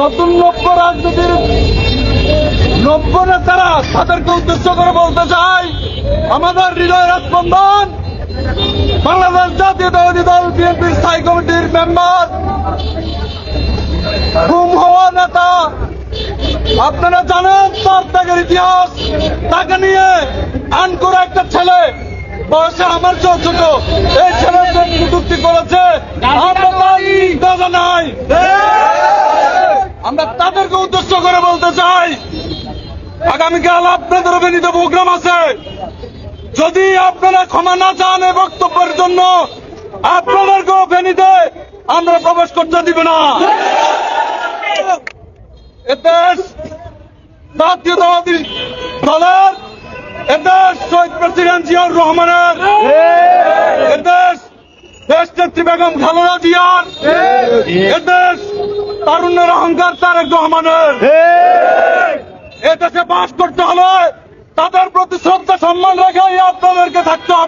নতুন নব্য রাজনীতির নব্য নেতারা তাদেরকে উদ্দেশ্য করে বলতে চাই, আমাদের হৃদয় রাজবন্ধন, বাংলাদেশ জাতীয়তাবাদী দল, বিএনপির স্থায়ী কমিটির মেম্বার গুম হওয়া নেতা। আপনারা জানেন তার ত্যাগের ইতিহাস, তাকে নিয়ে আন করে একটা ছেলে, বয়সে আমার চেয়েও ছোট এই ছেলের যে কটূক্তি করেছে আমরা তার দাদা নাই আমরা তাদেরকে উদ্দেশ্য করে বলতে চাই, আগামীকাল আপনাদের অভিনীত প্রোগ্রাম আছে। যদি আপনারা ক্ষমা না চান এই বক্তব্যের জন্য আপনাদেরকেও ফেনীতে আমরা প্রবেশ করতে দিব না। জাতীয়তাবাদী দলের এদেশ শহীদ প্রেসিডেন্ট জিয়াউর রহমানের এদেশ দেশ নেত্রী বেগম খালেদা জিয়ার এদেশ তারুণ্যের অহংকার তারেক রহমানের। এদেশে বাস করতে হবে তাদের প্রতি শ্রদ্ধা সম্মান রেখে আপনাদেরকে থাকতে হবে।